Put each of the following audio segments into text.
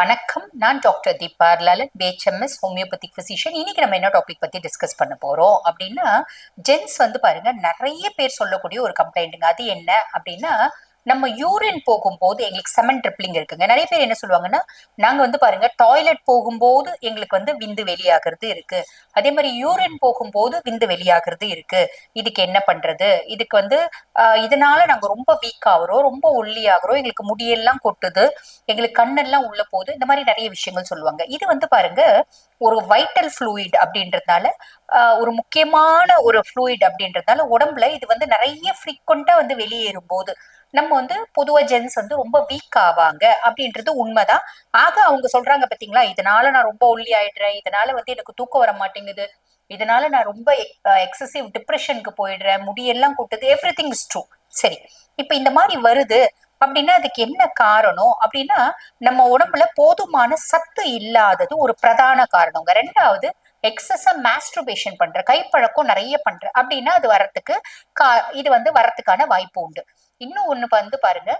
வணக்கம். நான் doctor Deepa Lalan BHMS homeopathic physician இன்னைக்கு நம்ம என்ன டாபிக் பத்தி டிஸ்கஸ் பண்ண போறோம் அப்படின்னா ஜென்ஸ் வந்து பாருங்க நிறைய பேர் சொல்லக்கூடிய ஒரு கம்ப்ளைண்ட்டுங்க அது என்ன அப்படின்னா நம்ம யூரின் போகும்போது எங்களுக்கு செமன் ட்ரிப்ளிங் இருக்குங்க. நிறைய பேர் என்ன சொல்லுவாங்கன்னா நாங்க வந்து பாருங்க டாய்லெட் போகும்போது எங்களுக்கு வந்து விந்து வெளியாகிறது இருக்கு. அதே மாதிரி யூரின் போகும்போது விந்து வெளியாகிறது இருக்கு. இதுக்கு என்ன பண்றது? இதுக்கு வந்து ஆஹ், இதனால நாங்க ரொம்ப வீக் ஆகுறோம் ரொம்ப ஒல்லி ஆகுறோம் எங்களுக்கு முடியெல்லாம் கொட்டுது எங்களுக்கு கண்ணெல்லாம் உள்ள போகுது இந்த மாதிரி நிறைய விஷயங்கள் சொல்லுவாங்க. இது வந்து பாருங்க ஒரு வைட்டல் ஃப்ளூயிட் அப்படின்றதுனால ஆஹ், ஒரு முக்கியமான ஒரு ஃப்ளூயிட் அப்படின்றதுனால உடம்புல இது வந்து நிறைய ஃப்ரீக்வெண்டா வந்து வெளியேறும் போது நம்ம வந்து பொதுவா ஜென்ஸ் வந்து ரொம்ப வீக் ஆவாங்க அப்படின்றது உண்மைதான். ஆக அவங்க சொல்றாங்க பாத்தீங்களா இதனால நான் ரொம்ப ஒல்லி ஆயிடுறேன் இதனால வந்து எனக்கு தூக்கம் வர மாட்டேங்குது இதனால நான் ரொம்ப எக்ஸசிவ் டிப்ரெஷனுக்கு போயிடுறேன் முடியெல்லாம் கூட்டுது எவ்ரி திங் இஸ் ட்ரூ சரி இப்ப இந்த மாதிரி வருது அப்படின்னா அதுக்கு என்ன காரணம் அப்படின்னா நம்ம உடம்புல போதுமான சத்து இல்லாதது ஒரு பிரதான காரணங்க ரெண்டாவது எக்ஸஸா மாஸ்ட்ருபேஷன் பண்ற கைப்பழக்கம் நிறைய பண்ற அப்படின்னா அது வரத்துக்கு கா இது வந்து வரத்துக்கான வாய்ப்பு உண்டு. இன்னும் ஒண்ணு வந்து பாருங்க.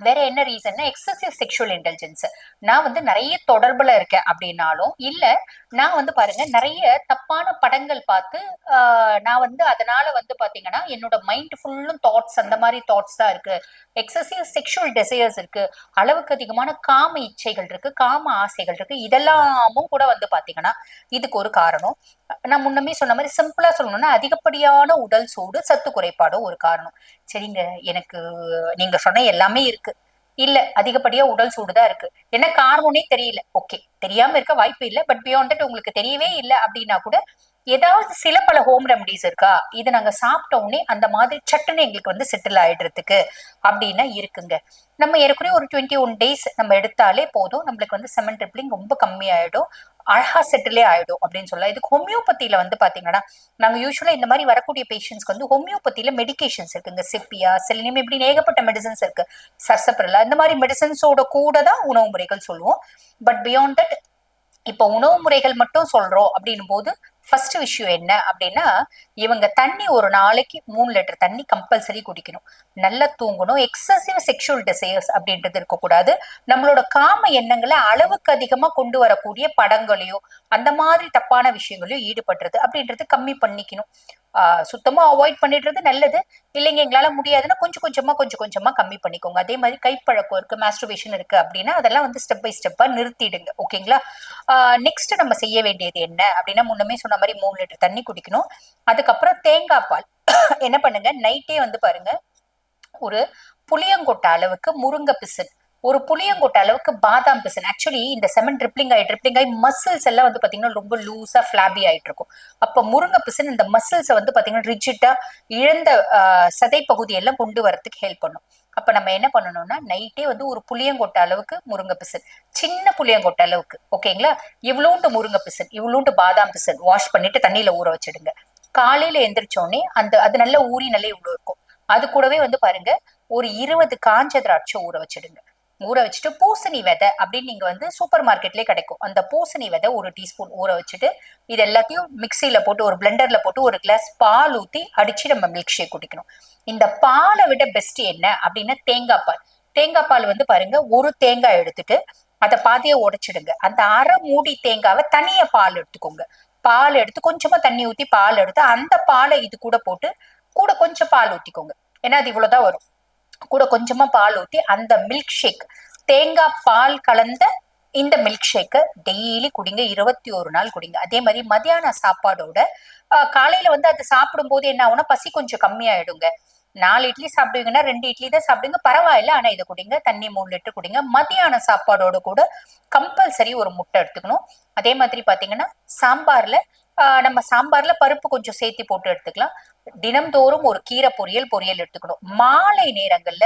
வேற என்ன ரீசன்னா எக்ஸசிவ் செக்ஷுவல் இன்டெலிஜென்ஸ் நான் வந்து நிறைய தொடர்புல இருக்கேன் அப்படின்னாலும் இல்ல நான் வந்து பாருங்க நிறைய தப்பான படங்கள் பார்த்து நான் வந்து அதனால வந்து பாத்தீங்கன்னா என்னோட மைண்ட் ஃபுல்லும் தாட்ஸ் அந்த மாதிரி தாட்ஸ் தான் இருக்கு. எக்ஸசிவ் செக்ஷுவல் டிசையர்ஸ் இருக்கு. அளவுக்கு அதிகமான காம இச்சைகள் இருக்கு காம ஆசைகள் இருக்கு. இதெல்லாமும் கூட வந்து பாத்தீங்கன்னா இதுக்கு ஒரு காரணம். நான் முன்னமே சொன்ன மாதிரி சிம்பிளா சொல்லணும்னா அதிகப்படியான உடல் சூடு சத்து குறைபாடும் ஒரு காரணம். சரிங்க எனக்கு நீங்க சொன்ன எல்லாமே இருக்கு. இல்ல அதிகப்படியா உடல் சூடுதான் இருக்கு. என்ன காரணம்னே தெரியல. ஓகே தெரியாம இருக்க வாய்ப்பு இல்ல பட் பியாண்ட் தட் உங்களுக்கு தெரியவே இல்லை அப்படின்னா கூட ஏதாவது சில பல ஹோம் ரெமடிஸ் இருக்கா? இது நாங்க சாப்பிட்ட அந்த மாதிரி சட்டுன்னு எங்களுக்கு வந்து செட்டில் ஆயிடுறதுக்கு அப்படின்னா இருக்குங்க. நம்ம ஏற்கனவே ஒரு டுவெண்ட்டி ஒன் டேஸ் நம்ம எடுத்தாலே போதும். நம்மளுக்கு வந்து செமன் ட்ரிப்ளிங் ரொம்ப கம்மி ஆயிடும் அழகா செட்டிலே ஆயிடும் அப்படின்னு சொல்லலாம். இதுக்கு ஹோமியோபதியில வந்து பாத்தீங்கன்னா நாங்க யூஸ்வலா இந்த மாதிரி வரக்கூடிய பேஷண்ட்ஸ்க்கு வந்து ஹோமியோபதியில மெடிகேஷன்ஸ் இந்த சிப்பியா செலினியம் இப்படி ஏகப்பட்ட மெடிசன்ஸ் இருக்கு. சர்சப்ரலா இந்த மாதிரி மெடிசன்ஸோட கூட தான் உணவு முறைகள் சொல்லுவோம். பட் பியாண்ட் தட் இப்ப உணவு முறைகள் மட்டும் சொல்றோம் அப்படின்னும் போது ஃபர்ஸ்ட் விஷயம் என்ன அப்படின்னா இவங்க தண்ணி ஒரு நாளைக்கு மூணு லிட்டர் தண்ணி கம்பல்சரி குடிக்கணும். நல்லா தூங்கணும். எக்ஸசிவ் செக்ஷுவல் டிசையர்ஸ் அப்படின்றது இருக்கக்கூடாது. நம்மளோட காம எண்ணங்களை அளவுக்கு அதிகமா கொண்டு வரக்கூடிய படங்களையோ அந்த மாதிரி தப்பான விஷயங்களையும் ஈடுபடுறது அப்படின்றது கம்மி பண்ணிக்கணும். சுத்தமா அவாய்ட் பண்ணிடுறது நல்லது. இல்லைங்க எங்களால முடியாதுன்னா கொஞ்சம் கொஞ்சமா கொஞ்சம் கொஞ்சமா கம்மி பண்ணிக்கோங்க. அதே மாதிரி கைப்பழக்கம் இருக்கு மாஸ்டர்வேஷன் இருக்கு அப்படின்னா அதெல்லாம் வந்து ஸ்டெப் பை ஸ்டெப்பா நிறுத்திடுங்க. ஓகேங்களா? நெக்ஸ்ட் நம்ம செய்ய வேண்டியது என்ன? அப்படின்னா முன்னமே சொன்ன மாதிரி மூணு லிட்டர் தண்ணி குடிக்கணும். அதுக்கப்புறம் தேங்காய் பால். என்ன பண்ணுங்க? நைட்டே வந்து பாருங்க ஒரு புளியங்கொட்டை அளவுக்கு முருங்கை பிசின் ஒரு புளியங்கொட்டை அளவுக்கு பாதாம் பிசின். ஆக்சுவலி இந்த செமன் ட்ரிப்ளிங் ஆகி ட்ரிப்ளிங் ஆகி மசில்ஸ் எல்லாம் வந்து பாத்தீங்கன்னா ரொம்ப லூஸா ஃபிளாபி ஆயிட்டு இருக்கும். அப்ப முருங்கை பிசின் இந்த மசில்ஸை வந்து பாத்தீங்கன்னா ரிஜிட்டா இழந்த சதை பகுதியெல்லாம் கொண்டு வரதுக்கு ஹெல்ப் பண்ணும். அப்ப நம்ம என்ன பண்ணணும்னா நைட்டே வந்து ஒரு புளியங்கொட்டை அளவுக்கு முருங்கை பிசின். சின்ன புளியங்கொட்டை அளவுக்கு ஓகேங்களா இவ்வளோண்டு முருங்கை பிசின் இவ்வளோண்டு பாதாம் பிசின் வாஷ் பண்ணிட்டு தண்ணியில ஊற வச்சிடுங்க. காலையில எந்திரிச்சோடனே அந்த அது நல்லா ஊறி நல்லா இவ்வளோ இருக்கும். அது கூடவே வந்து பாருங்க ஒரு இருபது காஞ்ச திராட்சை ஊற வச்சிடுங்க. ஊற வச்சுட்டு பூசணி விதை அப்படின்னு நீங்க வந்து சூப்பர் மார்க்கெட்லயே கிடைக்கும். அந்த பூசணி விதை ஒரு டீஸ்பூன் ஊற வச்சுட்டு இது எல்லாத்தையும் மிக்சியில போட்டு ஒரு பிளெண்டர்ல போட்டு ஒரு கிளாஸ் பால் ஊத்தி அடிச்சு நம்ம மில்க் ஷேக் குடிக்கணும். இந்த பாலை விட பெஸ்ட் என்ன அப்படின்னா தேங்காய் பால். தேங்காய் பால் வந்து பாருங்க ஒரு தேங்காய் எடுத்துட்டு அதை பாதியை உடைச்சிடுங்க. அந்த அரை மூடி தேங்காவை தனியா பால் எடுத்துக்கோங்க. பால் எடுத்து கொஞ்சமா தண்ணி ஊத்தி பால் எடுத்து அந்த பாலை இது கூட போட்டு கூட கொஞ்சம் பால் ஊத்திக்கோங்க. ஏன்னா அது இவ்வளவுதான் வரும். கூட கொஞ்சமா பால் ஊத்தி அந்த மில்க் ஷேக் தேங்காய் பால் கலந்த இந்த மில்க் ஷேக்கை டெய்லி குடிங்க. இருபத்தி ஒரு நாள் குடிங்க. அதே மாதிரி மதியான சாப்பாடோட ஆஹ், காலையில வந்து அது சாப்பிடும்போது என்ன ஆகும்னா பசி கொஞ்சம் கம்மியாயிடுங்க. நாலு இட்லி சாப்பிடுவீங்கன்னா ரெண்டு இட்லி தான் சாப்பிடுங்க. பரவாயில்ல. ஆனா இதை குடிங்க. தண்ணி மூணு லிட்டர் குடிங்க. மதியான சாப்பாடோட கூட கம்பல்சரி ஒரு முட்டை எடுத்துக்கணும். அதே மாதிரி பாத்தீங்கன்னா சாம்பார்ல ஆஹ், நம்ம சாம்பார்ல பருப்பு கொஞ்சம் சேர்த்து போட்டு எடுத்துக்கலாம். தினம்தோறும் ஒரு கீரை பொரியல் பொரியல் எடுத்துக்கணும். மாலை நேரங்கள்ல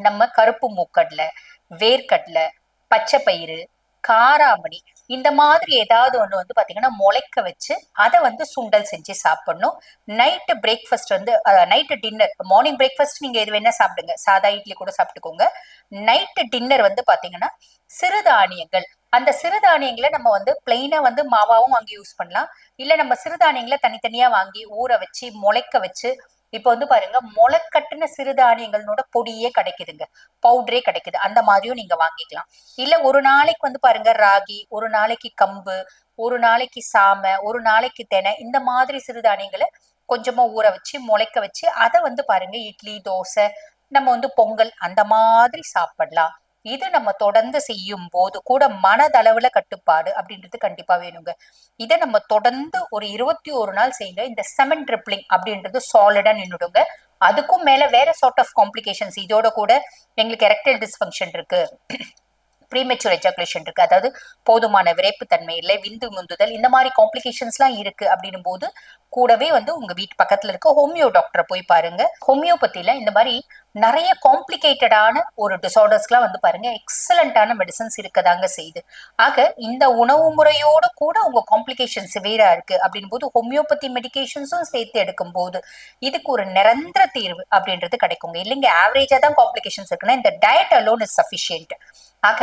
நம்ம கருப்பு மூக்கடலை வேர்க்கடலை பச்சை பயிறு காராமணி இந்த மாதிரி ஏதாவது ஒண்ணு வந்து பாத்தீங்கன்னா முளைக்க வச்சு அதை வந்து சுண்டல் செஞ்சு சாப்பிடணும். நைட்டு பிரேக்ஃபாஸ்ட் வந்து நைட்டு டின்னர் மார்னிங் பிரேக்ஃபாஸ்ட் நீங்க எது வேணா சாப்பிடுங்க. சாதா இட்லி கூட சாப்பிட்டுக்கோங்க. நைட்டு டின்னர் வந்து பாத்தீங்கன்னா சிறுதானியங்கள். அந்த சிறுதானியங்களை நம்ம வந்து பிளெயினா வந்து மாவாவும் வாங்கி யூஸ் பண்ணலாம். இல்ல நம்ம சிறுதானியங்களை தனித்தனியா வாங்கி ஊற வச்சு முளைக்க வச்சு இப்போ வந்து பாருங்க முளைக்கட்டின சிறுதானியங்களோட பொடியே கிடைக்குதுங்க. பவுடரே கிடைக்குது. அந்த மாதிரியும் நீங்க வாங்கிக்கலாம். இல்ல ஒரு நாளைக்கு வந்து பாருங்க ராகி ஒரு நாளைக்கு கம்பு ஒரு நாளைக்கு சாமை ஒரு நாளைக்கு தெனை இந்த மாதிரி சிறுதானியங்களை கொஞ்சமா ஊற வச்சு முளைக்க வச்சு அதை வந்து பாருங்க இட்லி தோசை நம்ம வந்து பொங்கல் அந்த மாதிரி சாப்பிடலாம். இது நம்ம தொடர்ந்து செய்யும் போது கூட மனதளவுல கட்டுப்பாடு அப்படின்றது கண்டிப்பா வேணுங்க. இதை நம்ம தொடர்ந்து ஒரு இருபத்தி ஒரு நாள் செய்யுங்க. இந்த செமன் ட்ரிப்ளிங் அப்படின்றது சாலிடா நின்றுடுங்க அதுக்கும் மேல வேற சார்ட் ஆஃப் காம்ப்ளிகேஷன்ஸ் இதோட கூட எங்களுக்கு எரக்டைல் டிஸ்ஃபங்க்ஷன் இருக்கு. ப்ரீமெச்சூர் எஜாகுலேஷன் இருக்கு. அதாவது போதுமான விரைப்புத்தன்மை இல்லை விந்து முந்துதல் இந்த மாதிரி காம்ப்ளிகேஷன்ஸ்லாம் இருக்கு அப்படின்னும் போது கூடவே வந்து உங்க வீட்டு பக்கத்துல இருக்க ஹோமியோ டாக்டரை போய் பாருங்க. ஹோமியோபதியில இந்த மாதிரி நிறைய காம்ப்ளிகேட்டடான ஒரு டிசார்டர்ஸ்க்குலாம் வந்து பாருங்க எக்ஸலண்டான மெடிசன்ஸ் இருக்கதாங்க செய்யுது. ஆக இந்த உணவு முறையோட கூட உங்க காம்ப்ளிகேஷன் சிவியரா இருக்கு அப்படின் போது ஹோமியோபதி மெடிகேஷன்ஸும் சேர்த்து எடுக்கும் போது இதுக்கு ஒரு நிரந்தர தீர்வு அப்படின்றது கிடைக்குங்க. இல்லைங்க ஆவரேஜா தான் காம்ப்ளிகேஷன்ஸ் இருக்குன்னா இந்த டயட் அலோன் இஸ் சஃபிஷியன்ட் ஆக